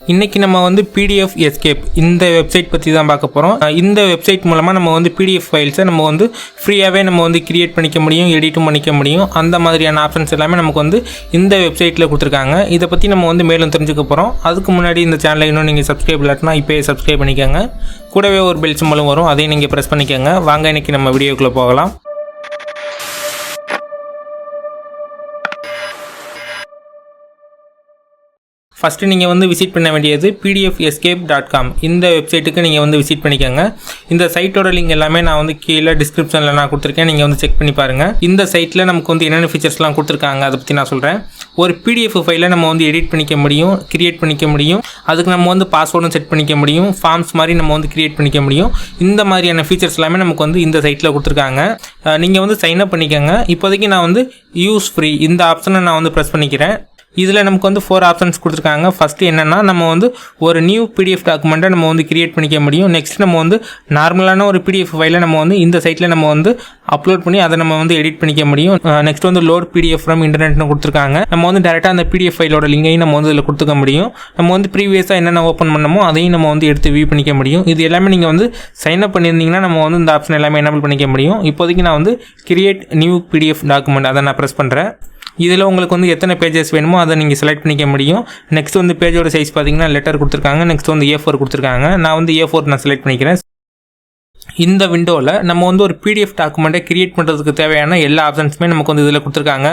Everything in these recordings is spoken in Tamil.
இன்னைக்கு நம்ம வந்து பிடிஎஃப் எஸ்கேப் இந்த வெப்சைட் பற்றி தான் பார்க்க போகிறோம் இந்த வெப்சைட் மூலமாக நம்ம வந்து பிடிஎஃப் ஃபைல்ஸை நம்ம வந்து ஃப்ரீயாகவே நம்ம வந்து கிரியேட் பண்ணிக்க முடியும் எடிட்டும் பண்ணிக்க முடியும். அந்த மாதிரியான ஆப்ஷன்ஸ் எல்லாமே நமக்கு வந்து இந்த வெப்சைட்டில் கொடுத்துருக்காங்க. இதை பற்றி நம்ம வந்து மேலும் தெரிஞ்சுக்க போகிறோம் அதுக்கு முன்னாடி இந்த சேனலை இன்னும் நீங்கள் சப்ஸ்கிரைப் இல்லாட்டினா இப்போயே சப்ஸ்கிரைப் பண்ணிக்கோங்க. கூடவே ஒரு பெல் சிம்பலும் வரும். அதையும் நீங்கள் ப்ரெஸ் பண்ணிக்கோங்க. வாங்க இன்னைக்கு நம்ம வீடியோக்குள்ளே போகலாம். ஃபஸ்ட்டு நீங்கள் வந்து விசிட் பண்ண வேண்டியது பிடிஎஃப் எஸ்கேப் டாட் காம் இந்த வெப்சைட்டுக்கு நீங்கள் வந்து விசிட் பண்ணிக்கோங்க. இந்த சைட்டோட லிங்க் எல்லாமே நான் வந்து கீழே டிஸ்கிரிப்ஷனில் நான் கொடுத்துருக்கேன். நீங்கள் வந்து செக் பண்ணி பாருங்கள் இந்த சைட்டில் நமக்கு வந்து என்னென்ன ஃபீச்சர்ஸ்லாம் கொடுத்துருக்காங்க அதை பற்றி நான் சொல்கிறேன் ஒரு பிடிஎஃப் ஃபைலை நம்ம வந்து எடிட் பண்ணிக்க முடியும் கிரியேட் பண்ணிக்க முடியும். அதுக்கு நம்ம வந்து பாஸ்வேர்டும் செட் பண்ணிக்க முடியும். ஃபார்ம்ஸ் மாதிரி நம்ம வந்து கிரியேட் பண்ணிக்க முடியும். இந்த மாதிரியான ஃபீச்சர்ஸ் எல்லாமே நமக்கு வந்து இந்த சைட்டில் கொடுத்துருக்காங்க. நீங்கள் வந்து சைன் அப் பண்ணிக்கோங்க. இப்போதைக்கு நான் வந்து யூஸ் ஃப்ரீ இந்த ஆப்ஷனை நான் வந்து ப்ரெஸ் பண்ணிக்கிறேன். இதில் நமக்கு வந்து ஃபோர் ஆப்ஷன்ஸ் கொடுத்துருக்காங்க ஃபஸ்ட்டு என்னென்னா நம்ம வந்து ஒரு நியூ பிடிஎஃப் டாக்குமெண்ட்டை நம்ம வந்து கிரியேட் பண்ணிக்க முடியும் நெக்ஸ்ட் நம்ம வந்து நார்மலான ஒரு பிடிஎஃப் ஃபைலை நம்ம வந்து இந்த சைட்டில் நம்ம வந்து அப்லோட் பண்ணி அதை நம்ம வந்து எடிட் பண்ணிக்க முடியும் நெக்ஸ்ட் வந்து லோட் பிடிஎஃப் ஃப்ரம் இன்டர்நெட்னு கொடுத்துருக்காங்க நம்ம வந்து டேரெக்டாக அந்த பிடிஎஃப் ஃபைலோட லிங்கையும் நம்ம வந்து இதில் கொடுத்துக்க முடியும் நம்ம வந்து ப்ரீவியஸாக என்னென்ன ஓப்பன் பண்ணமோ அதையும் நம்ம வந்து எடுத்து வியூ பண்ணிக்க முடியும் இது எல்லாமே நீங்கள் வந்து சைன் அப் பண்ணியிருந்தீங்கன்னா நம்ம வந்து இந்த ஆப்ஷன் எல்லாமே எனபிள் பண்ணிக்க முடியும் இப்போதைக்கு நான் வந்து கிரியேட் நியூ பிடிஎஃப் டாக்குமெண்ட் அதை நான் ப்ரெஸ் பண்ணுறேன் இதில் உங்களுக்கு வந்து எத்தனை பேஜஸ் வேணுமோ அதை நீங்கள் செலக்ட் பண்ணிக்க முடியும். நெக்ஸ்ட் வந்து பேஜோட சைஸ் பார்த்தீங்கன்னா லெட்டர் கொடுத்துருக்காங்க. நெக்ஸ்ட் வந்து ஏ ஃபோர் கொடுத்துருக்காங்க. நான் வந்து ஏ ஃபோர் நான் செலக்ட் பண்ணிக்கிறேன். இந்த விண்டோவில் நம்ம வந்து ஒரு பிடிஎஃப் டாக்குமெண்ட்டை கிரியேட் பண்ணுறதுக்கு தேவையான எல்லா ஆப்ஷன்ஸுமே நமக்கு வந்து இதில் கொடுத்துருக்காங்க.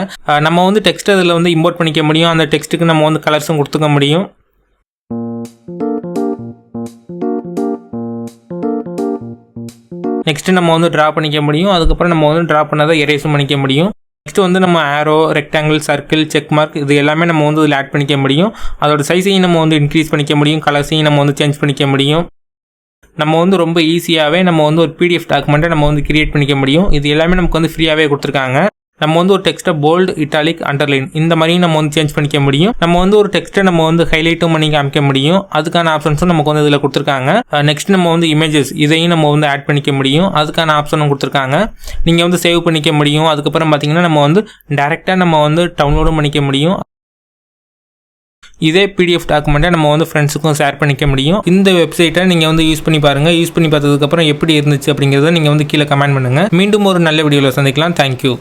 நம்ம வந்து டெக்ஸ்ட் அதில் வந்து இம்போர்ட் பண்ணிக்க முடியும். அந்த டெக்ஸ்ட்டுக்கு நம்ம வந்து கலர்ஸும் கொடுத்துக்க முடியும். நெக்ஸ்ட்டு நம்ம வந்து ட்ரா பண்ணிக்க முடியும். அதுக்கப்புறம் நம்ம வந்து ட்ரா பண்ணதை எரேஸும் பண்ணிக்க முடியும். நெக்ஸ்ட் வந்து நம்ம arrow rectangle circle check mark இது எல்லாமே நம்ம வந்து இதில் ஆட் பண்ணிக்க முடியும். அதோட சைஸையும் நம்ம வந்து இன்க்ரீஸ் பண்ணிக்க முடியும். கலர்ஸையும் நம்ம வந்து சேஞ்ச் பண்ணிக்க முடியும். நம்ம வந்து ரொம்ப ஈஸியாகவே நம்ம வந்து ஒரு பிடிஎஃப் டாக்குமெண்ட்டை நம்ம வந்து கிரியேட் பண்ணிக்க முடியும். இது எல்லாமே நமக்கு வந்து ஃப்ரீயாகவே கொடுத்துருக்காங்க. நம்ம வந்து ஒரு டெக்ஸ்ட்டை போல்டு இட்டாலிக் அண்டர்லைன் இந்த மாதிரியும் நம்ம வந்து சேஞ்ச் பண்ணிக்க முடியும். நம்ம வந்து ஒரு டெக்ஸ்ட்டை நம்ம வந்து ஹைலைட்டும் பண்ணி காமிக்க முடியும். அதுக்கான ஆப்ஷன்ஸும் நமக்கு வந்து இதில் கொடுத்துருக்காங்க. நெக்ஸ்ட் நம்ம வந்து இமேஜஸ் இதையும் நம்ம வந்து ஆட் பண்ணிக்க முடியும். அதுக்கான ஆப்ஷனும் கொடுத்துருக்காங்க. நீங்கள் வந்து சேவ் பண்ணிக்க முடியும். அதுக்கப்புறம் பார்த்தீங்கன்னா நம்ம வந்து டேரெக்டாக நம்ம வந்து டவுன்லோடும் பண்ணிக்க முடியும். இதே பிடிஎஃப் டாக்குமெண்ட்டை நம்ம வந்து ஃப்ரெண்ட்ஸுக்கும் ஷேர் பண்ணிக்க முடியும். இந்த வெப்சைட்டை நீங்கள் வந்து யூஸ் பண்ணி பாருங்கள் யூஸ் பண்ணி பார்த்ததுக்கப்புறம் எப்படி இருந்துச்சு அப்படிங்கிறத நீங்கள் வந்து கீழே கமெண்ட் பண்ணுங்கள் மீண்டும் ஒரு நல்ல வீடியோவில் சந்திக்கலாம். தேங்க்யூ